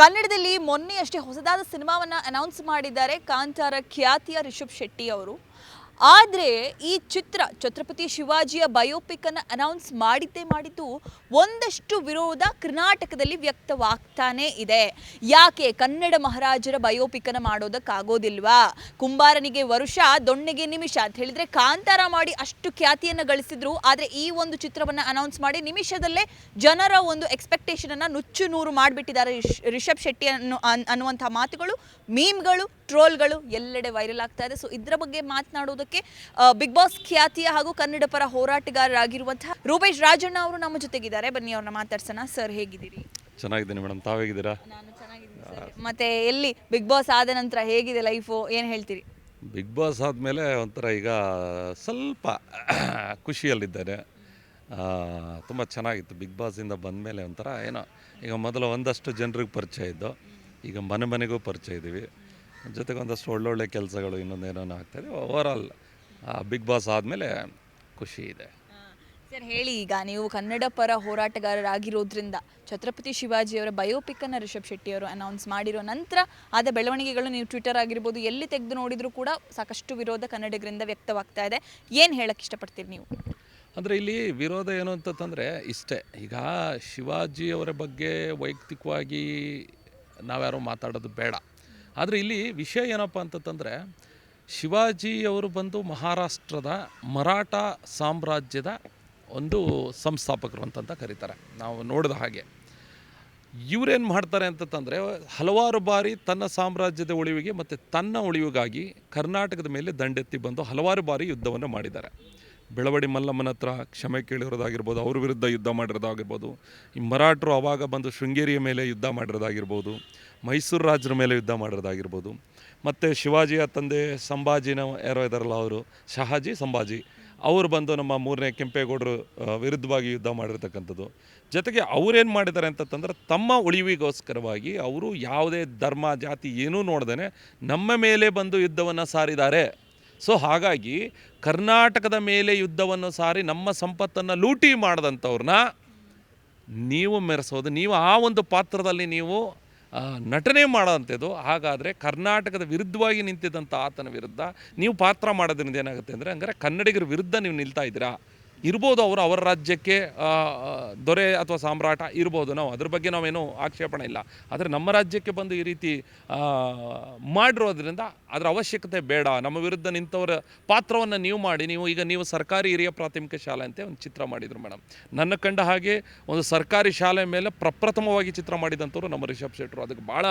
ಕನ್ನಡದಲ್ಲಿ ಮೊನ್ನೆಯಷ್ಟೇ ಹೊಸದಾದ ಸಿನಿಮಾವನ್ನ ಅನೌನ್ಸ್ ಮಾಡಿದ್ದಾರೆ ಕಾಂತಾರ ಖ್ಯಾತಿಯ ರಿಷಬ್ ಶೆಟ್ಟಿ ಅವರು. ಆದರೆ ಈ ಚಿತ್ರ ಛತ್ರಪತಿ ಶಿವಾಜಿಯ ಬಯೋಪಿಕ್ ಅನ್ನು ಅನೌನ್ಸ್ ಮಾಡಿದ್ದೇ ಮಾಡಿದ್ದು ಒಂದಷ್ಟು ವಿರೋಧ ಕರ್ನಾಟಕದಲ್ಲಿ ವ್ಯಕ್ತವಾಗ್ತಾನೇ ಇದೆ. ಯಾಕೆ ಕನ್ನಡ ಮಹಾರಾಜರ ಬಯೋಪಿಕ್ ಅನ್ನು ಮಾಡೋದಕ್ಕಾಗೋದಿಲ್ವಾ? ಕುಂಬಾರನಿಗೆ ವರುಷ, ದೊಣ್ಣೆಗೆ ನಿಮಿಷ ಅಂತ ಹೇಳಿದ್ರೆ ಕಾಂತಾರ ಮಾಡಿ ಅಷ್ಟು ಖ್ಯಾತಿಯನ್ನು ಗಳಿಸಿದ್ರು. ಆದರೆ ಈ ಒಂದು ಚಿತ್ರವನ್ನು ಅನೌನ್ಸ್ ಮಾಡಿ ನಿಮಿಷದಲ್ಲೇ ಜನರ ಒಂದು ಎಕ್ಸ್ಪೆಕ್ಟೇಷನ್ ಅನ್ನ ನುಚ್ಚು ನೂರು ಮಾಡಿಬಿಟ್ಟಿದ್ದಾರೆ ರಿಷಬ್ ಶೆಟ್ಟಿ ಅನ್ನು, ಅನ್- ಅನ್ನುವಂಥ ಮಾತುಗಳು ಮೀಮ್ಗಳು ಟ್ರೋಲ್ಗಳು ಎಲ್ಲೆಡೆ ವೈರಲ್ ಆಗ್ತಾ ಇದೆ. ಸೊ ಇದರ ಬಗ್ಗೆ ಮಾತನಾಡೋದಕ್ಕೆ ಬಿಗ್ ಬಾಸ್ ಖ್ಯಾತಿಯ ಹಾಗೂ ಕನ್ನಡ ಪರ ಹೋರಾಟಗಾರರಾಗಿರುವಂತಹ ರೂಪೇಶ್ ರಾಜಣ್ಣ ಅವರು ನಮ್ಮ ಜೊತೆಗಿದ್ದಾರೆ. ಬನ್ನಿ ಅವ್ರನ್ನ ಮಾತಾಡ್ಸೋಣ. ಸರ್ ಹೇಗಿದ್ದೀರಿ? ಚೆನ್ನಾಗಿದ್ದೀನಿ ಮೇಡಮ್. ತಾವು ಹೇಗಿದ್ದೀರಾ ನಾನು ಚೆನ್ನಾಗಿದ್ದೀನಿ ಸರ್. ಮತ್ತೆ ಎಲ್ಲಿ ಬಿಗ್ ಬಾಸ್ ಆದ ನಂತರ ಹೇಗಿದೆ ಲೈಫು ಏನು ಹೇಳ್ತೀರಿ? ಬಿಗ್ ಬಾಸ್ ಆದಮೇಲೆ ಒಂಥರ ಈಗ ಸ್ವಲ್ಪ ಖುಷಿಯಲ್ಲಿದ್ದೇನೆ. ತುಂಬ ಚೆನ್ನಾಗಿತ್ತು. ಬಿಗ್ ಬಾಸಿಂದ ಬಂದಮೇಲೆ ಒಂಥರ ಏನೋ ಈಗ ಮೊದಲು ಒಂದಷ್ಟು ಜನರಿಗೆ ಪರಿಚಯ ಇದ್ದು ಈಗ ಮನೆ ಮನೆಗೂ ಪರಿಚಯ ಇದ್ದೀವಿ. ಜೊತೆಗೆ ಒಂದಷ್ಟು ಒಳ್ಳೊಳ್ಳೆ ಕೆಲಸಗಳು ಇನ್ನೊಂದೇನೋ ಆಗ್ತಾಯಿದೆ ಓವರಾಲ್ ಬಿಗ್ ಬಾಸ್ ಆದಮೇಲೆ ಖುಷಿ ಇದೆ. ಸರ್ ಹೇಳಿ ಈಗ ನೀವು ಕನ್ನಡ ಪರ ಹೋರಾಟಗಾರರಾಗಿರೋದ್ರಿಂದ ಛತ್ರಪತಿ ಶಿವಾಜಿಯವರ ಬಯೋಪಿಕ್ ಅನ್ನ ರಿಷಬ್ ಶೆಟ್ಟಿ ಅವರು ಅನೌನ್ಸ್ ಮಾಡಿರೋ ನಂತರ ಆದ ಬೆಳವಣಿಗೆಗಳು ನೀವು ಟ್ವಿಟರ್ ಆಗಿರ್ಬೋದು ಎಲ್ಲಿ ತೆಗೆದು ನೋಡಿದರೂ ಕೂಡ ಸಾಕಷ್ಟು ವಿರೋಧ ಕನ್ನಡಿಗರಿಂದ ವ್ಯಕ್ತವಾಗ್ತಾ ಇದೆ. ಏನು ಹೇಳಕ್ ಇಷ್ಟಪಡ್ತೀರಿ ನೀವು? ಅಂದರೆ ಇಲ್ಲಿ ವಿರೋಧ ಏನು ಅಂತಂತಂದರೆ ಇಷ್ಟೇ. ಈಗ ಶಿವಾಜಿಯವರ ಬಗ್ಗೆ ವೈಯಕ್ತಿಕವಾಗಿ ನಾವ್ಯಾರು ಮಾತಾಡೋದು ಬೇಡ. ಆದರೆ ಇಲ್ಲಿ ವಿಷಯ ಏನಪ್ಪ ಅಂತಂತಂದರೆ ಶಿವಾಜಿಯವರು ಬಂದು ಮಹಾರಾಷ್ಟ್ರದ ಮರಾಠ ಸಾಮ್ರಾಜ್ಯದ ಒಂದು ಸಂಸ್ಥಾಪಕರು ಅಂತಂತ ಕರೀತಾರೆ. ನಾವು ನೋಡಿದ ಹಾಗೆ. ಇವರೇನು ಮಾಡ್ತಾರೆ ಅಂತಂದರೆ ಹಲವಾರು ಬಾರಿ ತನ್ನ ಸಾಮ್ರಾಜ್ಯದ ಉಳಿವಿಗೆ ಮತ್ತು ತನ್ನ ಉಳಿವಿಗಾಗಿ ಕರ್ನಾಟಕದ ಮೇಲೆ ದಂಡೆತ್ತಿ ಬಂದು ಹಲವಾರು ಬಾರಿ ಯುದ್ಧವನ್ನು ಮಾಡಿದ್ದಾರೆ. ಬೆಳವಡಿ ಮಲ್ಲಮ್ಮನ ಹತ್ರ ಕ್ಷಮೆ ಕೇಳಿರೋದಾಗಿರ್ಬೋದು, ಅವ್ರ ವಿರುದ್ಧ ಯುದ್ಧ ಮಾಡಿರೋದಾಗಿರ್ಬೋದು, ಈ ಮರಾಠರು ಅವಾಗ ಬಂದು ಶೃಂಗೇರಿಯ ಮೇಲೆ ಯುದ್ಧ ಮಾಡಿರೋದಾಗಿರ್ಬೋದು, ಮೈಸೂರು ರಾಜರ ಮೇಲೆ ಯುದ್ಧ ಮಾಡಿರೋದಾಗಿರ್ಬೋದು, ಮತ್ತು ಶಿವಾಜಿಯ ತಂದೆ ಸಂಭಾಜಿನ ಯಾರೋ ಇದಾರಲ್ಲ ಅವರು, ಶಹಾಜಿ ಸಂಭಾಜಿ, ಅವರು ಬಂದು ನಮ್ಮ ಮೂರನೇ ಕೆಂಪೇಗೌಡರು ವಿರುದ್ಧವಾಗಿ ಯುದ್ಧ ಮಾಡಿರ್ತಕ್ಕಂಥದ್ದು. ಜೊತೆಗೆ ಅವರೇನು ಮಾಡಿದ್ದಾರೆ ಅಂತಂದ್ರೆ ತಮ್ಮ ಉಳಿವಿಗೋಸ್ಕರವಾಗಿ ಅವರು ಯಾವುದೇ ಧರ್ಮ, ಜಾತಿ ಏನೂ ನೋಡ್ದೇ ನಮ್ಮ ಮೇಲೆ ಬಂದು ಯುದ್ಧವನ್ನು ಸಾರಿದ್ದಾರೆ. ಸೊ ಹಾಗಾಗಿ ಕರ್ನಾಟಕದ ಮೇಲೆ ಯುದ್ಧವನ್ನು ಸಾರಿ ನಮ್ಮ ಸಂಪತ್ತನ್ನು ಲೂಟಿ ಮಾಡಿದಂಥವ್ರನ್ನ ನೀವು ಮೆರೆಸೋದು, ನೀವು ಆ ಒಂದು ಪಾತ್ರದಲ್ಲಿ ನೀವು ನಟನೆ ಮಾಡೋಂಥದ್ದು ಹಾಗಾದರೆ ಕರ್ನಾಟಕದ ವಿರುದ್ಧವಾಗಿ ನಿಂತಿದ್ದಂಥ ಆತನ ವಿರುದ್ಧ ನೀವು ಪಾತ್ರ ಮಾಡೋದ್ರಿಂದ ಏನಾಗುತ್ತೆ ಅಂದರೆ, ಹಂಗಾರೆ ಕನ್ನಡಿಗರ ವಿರುದ್ಧ ನೀವು ನಿಲ್ತಾ ಇದ್ದೀರಾ? ಇರ್ಬೋದು ಅವರು ಅವರ ರಾಜ್ಯಕ್ಕೆ ದೊರೆ ಅಥವಾ ಸಾಮ್ರಾಟ ಇರ್ಬೋದು. ನಾವು ಅದ್ರ ಬಗ್ಗೆ ನಾವೇನು ಆಕ್ಷೇಪಣೆ ಇಲ್ಲ. ಆದರೆ ನಮ್ಮ ರಾಜ್ಯಕ್ಕೆ ಬಂದು ಈ ರೀತಿ ಮಾಡಿರೋದ್ರಿಂದ ಅದರ ಅವಶ್ಯಕತೆ ಬೇಡ. ನಮ್ಮ ವಿರುದ್ಧ ನಿಂತವರ ಪಾತ್ರವನ್ನು ನೀವು ಮಾಡಿ. ನೀವು ಈಗ ನೀವು ಸರ್ಕಾರಿ ಹಿರಿಯ ಪ್ರಾಥಮಿಕ ಶಾಲೆ ಅಂತ ಒಂದು ಚಿತ್ರ ಮಾಡಿದರು ಮೇಡಮ್. ನನ್ನ ಕಂಡ ಹಾಗೆ ಒಂದು ಸರ್ಕಾರಿ ಶಾಲೆ ಮೇಲೆ ಪ್ರಪ್ರಥಮವಾಗಿ ಚಿತ್ರ ಮಾಡಿದಂಥವ್ರು ನಮ್ಮ ರಿಷಬ್ ಶೆಟ್ಟರು ಅದಕ್ಕೆ ಭಾಳ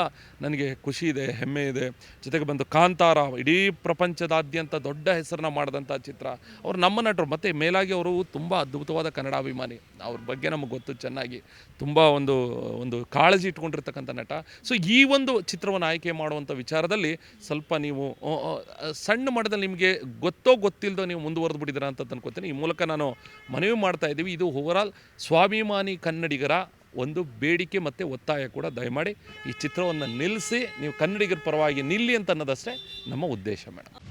ನನಗೆ ಖುಷಿ ಇದೆ, ಹೆಮ್ಮೆ ಇದೆ. ಜೊತೆಗೆ ಬಂದು ಕಾಂತಾರ, ಇಡೀ ಪ್ರಪಂಚದಾದ್ಯಂತ ದೊಡ್ಡ ಹೆಸರನ್ನ ಮಾಡಿದಂಥ ಚಿತ್ರ. ಅವರು ನಮ್ಮ ನಟರು. ಮತ್ತು ಮೇಲಾಗಿ ಅವರು ತುಂಬ ಅದ್ಭುತವಾದ ಕನ್ನಡಾಭಿಮಾನಿ ಅವ್ರ ಬಗ್ಗೆ ನಮಗೆ ಗೊತ್ತು, ಚೆನ್ನಾಗಿ ತುಂಬ ಒಂದು ಒಂದು ಕಾಳಜಿ ಇಟ್ಕೊಂಡಿರ್ತಕ್ಕಂಥ ನಟ. ಸೊ ಈ ಒಂದು ಚಿತ್ರವನ್ನು ಆಯ್ಕೆ ಮಾಡುವಂಥ ವಿಚಾರದಲ್ಲಿ ಸ್ವಲ್ಪ ನೀವು ಸಣ್ಣ ಮಟ್ಟದಲ್ಲಿ ನಿಮಗೆ ಗೊತ್ತೋ ಗೊತ್ತಿಲ್ಲದೋ ನೀವು ಮುಂದುವರೆದು ಬಿಟ್ಟಿದ್ದೀರಾ ಅಂತ ಅನ್ಕೋತೀನಿ. ಈ ಮೂಲಕ ನಾನು ಮನವಿ ಮಾಡ್ತಾ ಇದ್ದೀವಿ. ಇದು ಓವರಾಲ್ ಸ್ವಾಭಿಮಾನಿ ಕನ್ನಡಿಗರ ಒಂದು ಬೇಡಿಕೆ ಮತ್ತು ಒತ್ತಾಯ ಕೂಡ. ದಯಮಾಡಿ ಈ ಚಿತ್ರವನ್ನು ನಿಲ್ಲಿಸಿ ನೀವು ಕನ್ನಡಿಗರ ಪರವಾಗಿ ನಿಲ್ಲಿ ಅಂತ ಅನ್ನೋದಷ್ಟೇ ನಮ್ಮ ಉದ್ದೇಶ ಮೇಡಮ್